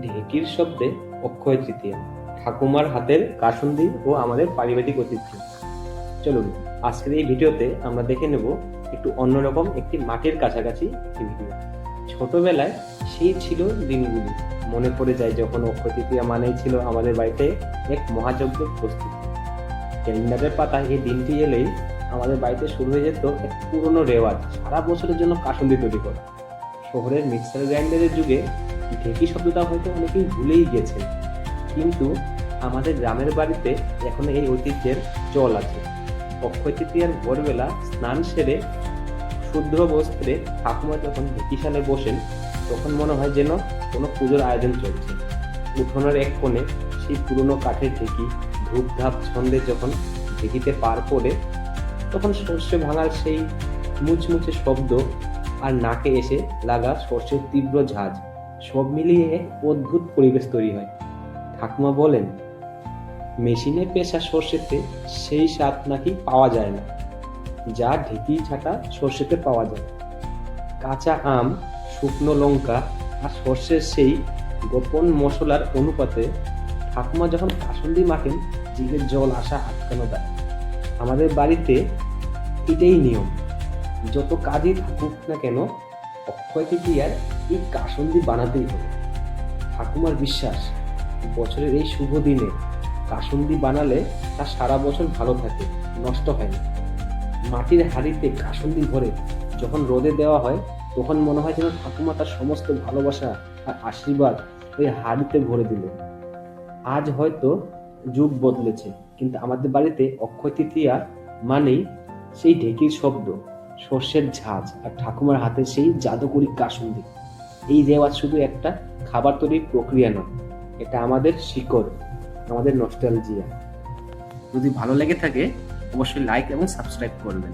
ঢেকির শব্দে অক্ষয় তৃতীয়া। ঠাকুমার হাতের কাসুন্দি ও আমাদের পারিবারিক ঐতিহ্য। চলুন, আজকের এই ভিডিওতে আমরা দেখে নেব একটু অন্যরকম একটি মাটির কাছাকাছি ভিডিও। ছোটবেলায় সেই ছিল দিনগুলি। মনে পড়ে যায় যখন অক্ষয় তৃতীয়া মানেই ছিল আমাদের বাড়িতে এক মহাযজ্ঞের প্রস্তুতি। ক্যালেন্ডারের পাতায় এই দিনটি এলেই আমাদের বাড়িতে শুরু হয়ে যেত এক পুরনো রেওয়াজ সারা বছরের জন্য কাসুন্দি তৈরি করা। শহরের মিক্সার গ্রাইন্ডারের যুগে ঢেকি শব্দটা হয়তো অনেকেই ভুলেই গেছেন। কিন্তু আমাদের গ্রামের বাড়িতে এখন এই ঐতিহ্যের চল আছে। অক্ষয় তৃতীয়ার ভোরবেলা স্নান সেরে শুদ্ধ বস্ত্রে ঠাকুমা যখন ঢেকিশালে বসেন, তখন মনে হয় যেন কোনো পুজোর আয়োজন চলছে। উঠোনের এক কোণে সেই পুরনো কাঠের ঢেকি ধূপ ধাপ ছন্দে যখন ঢেকিতে পার করে তখন সর্ষে ভাঙার সেই মুচমুচে শব্দ আর নাকে এসে লাগা সর্ষের তীব্র ঝাঁজ। সব মিলিয়ে এক অদ্ভুত পরিবেশ তৈরি হয়। ঠাকুমা বলেন, মেশিনে পেশা সর্ষেতে সেই স্বাদ নাকি পাওয়া যায় না। যা ঢেকি ছাটা সর্ষেতে পাওয়া যায়। কাঁচা আম, শুকনো লঙ্কা আর সর্ষের সেই গোপন মশলার অনুপাতে ঠাকুমা যখন কাসুন্দি মাখেন জিভের জল আসা আটকানো দেয়। আমাদের বাড়িতে এটাই নিয়ম। যত কাজই থাকুক না কেন, অক্ষয় তৃতীয়ার এই কাসন্দি বানাতেই হবে। ঠাকুমার বিশ্বাস, বছরের এই শুভ দিনে কাসন্দি বানালে তা সারা বছর ভালো থাকে, নষ্ট হয় না। মাটির হাড়িতে কাসন্দি ভরে যখন রোদে দেওয়া হয়, তখন মনে হয় যেন ঠাকুমা তার সমস্ত ভালোবাসা আর আশীর্বাদ ওই হাড়িতে ভরে দিল। আজ হয়তো যুগ বদলেছে, কিন্তু আমাদের বাড়িতে অক্ষয় তৃতীয়া মানেই সেই ঢেকির শব্দ, সর্ষের ঝাঁজ আর ঠাকুমার হাতে সেই জাদুকরি কাসুন্দি। এই দেওয়া শুধু একটা খাবার তৈরির প্রক্রিয়া নয়, এটা আমাদের শিকড়, আমাদের নস্টালজিয়া যদি ভালো লেগে থাকে, অবশ্যই লাইক এবং সাবস্ক্রাইব করবেন।